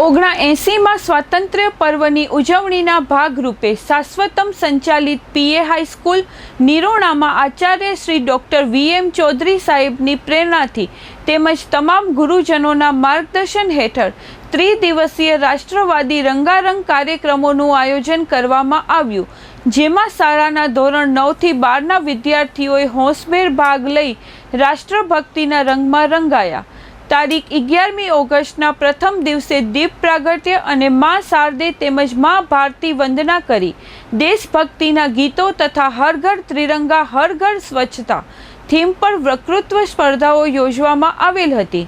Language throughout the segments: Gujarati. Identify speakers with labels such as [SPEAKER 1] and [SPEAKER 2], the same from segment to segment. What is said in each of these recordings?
[SPEAKER 1] ઓગણા સ્વાતંત્ર્ય પર્વની ઉજવણીના ભાગરૂપે શાશ્વતમ સંચાલિત પીએ હાઈસ્કૂલ નિરોણામાં Acharya Shri doctor V M Chaudhari સાહેબની પ્રેરણાથી તેમજ તમામ ગુરુજનોના માર્ગદર્શન હેઠળ ત્રિદિવસીય રાષ્ટ્રવાદી રંગારંગ કાર્યક્રમોનું આયોજન કરવામાં આવ્યું, જેમાં શાળાના ધોરણ નવથી બારના વિદ્યાર્થીઓએ હોંશભેર ભાગ લઈ રાષ્ટ્રભક્તિના રંગમાં રંગાયા. તારીખ અગિયારમી ઓગસ્ટના પ્રથમ દિવસે દીપ પ્રાગટ્ય અને મા શારદે તેમજ મા ભારતી વંદના કરી. દેશભક્તિના ગીતો તથા હર ઘર ત્રિરંગા, હર ઘર સ્વચ્છતા. થીમ પર વક્તૃત્વ સ્પર્ધાઓ યોજવામાં આવેલ હતી.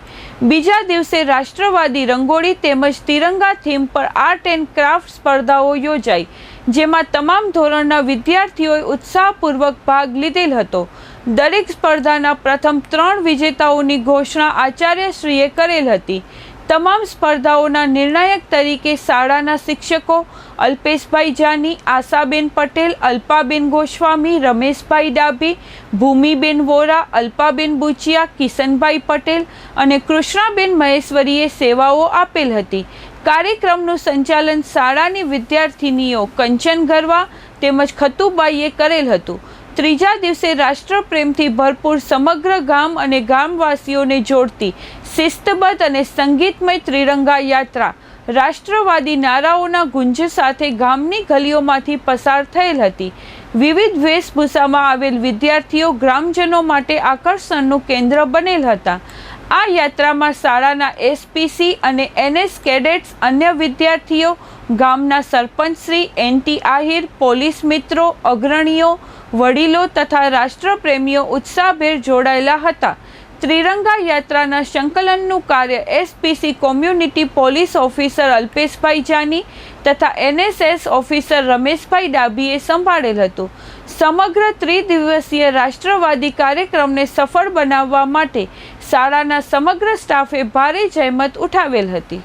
[SPEAKER 1] બીજા દિવસે રાષ્ટ્રવાદી રંગોળી તેમજ તિરંગા થીમ પર આર્ટ એન્ડ ક્રાફ્ટ સ્પર્ધાઓ યોજાઈ, જેમાં તમામ ધોરણના વિદ્યાર્થીઓએ ઉત્સાહપૂર્વક ભાગ લીધેલ હતો. દરેક સ્પર્ધાના પ્રથમ ત્રણ વિજેતાઓની ઘોષણા આચાર્યશ્રીએ કરેલ હતી. તમામ સ્પર્ધાઓના નિર્ણાયક તરીકે શાળાના શિક્ષકો અલ્પેશભાઈ જાની, આશાબેન પટેલ, અલ્પાબેન ગોસ્વામી, રમેશભાઈ ડાભી, ભૂમિબેન વોરા, અલ્પાબેન બુચિયા, કિશનભાઈ પટેલ અને કૃષ્ણાબેન મહેશ્વરીએ સેવાઓ આપેલ હતી. કાર્યક્રમનું સંચાલન શાળાની વિદ્યાર્થિનીઓ કંચન ગરવા તેમજ ખતુબાઈએ કરેલ હતું. ત્રીજા દિવસે રાષ્ટ્રપ્રેમથી ભરપૂર સમગ્ર ગામ અને ગામવાસીઓને જોડતી શિસ્તબદ્ધ અને સંગીતમય ત્રિરંગા યાત્રા રાષ્ટ્રવાદી નારાઓના ગુંજ સાથે ગામની ગલીઓમાંથી પસાર થયેલ હતી. વિવિધ વેશભૂષામાં આવેલ વિદ્યાર્થીઓ ગ્રામજનો માટે આકર્ષણનું કેન્દ્ર બનેલ હતા. આ યાત્રામાં શાળાના એસપીસી અને એનએસ કેડેટ્સ, અન્ય વિદ્યાર્થીઓ ગામના સરપંચશ્રી એનટી આહિર, પોલીસ મિત્રો, અગ્રણીઓ, વડીલો તથા રાષ્ટ્રપ્રેમીઓ ઉત્સાહભેર જોડાયેલા હતા. ત્રિરંગા યાત્રાના સંકલનનું કાર્ય SPC community police officer Alpeshbhai Jani તથા એનએસએસ ઓફિસર રમેશભાઈ ડાભીએ સંભાળેલ હતું. સમગ્ર ત્રિદિવસીય રાષ્ટ્રવાદી કાર્યક્રમને સફળ બનાવવા માટે શાળાના સમગ્ર સ્ટાફે ભારે જહેમત ઉઠાવેલ હતી.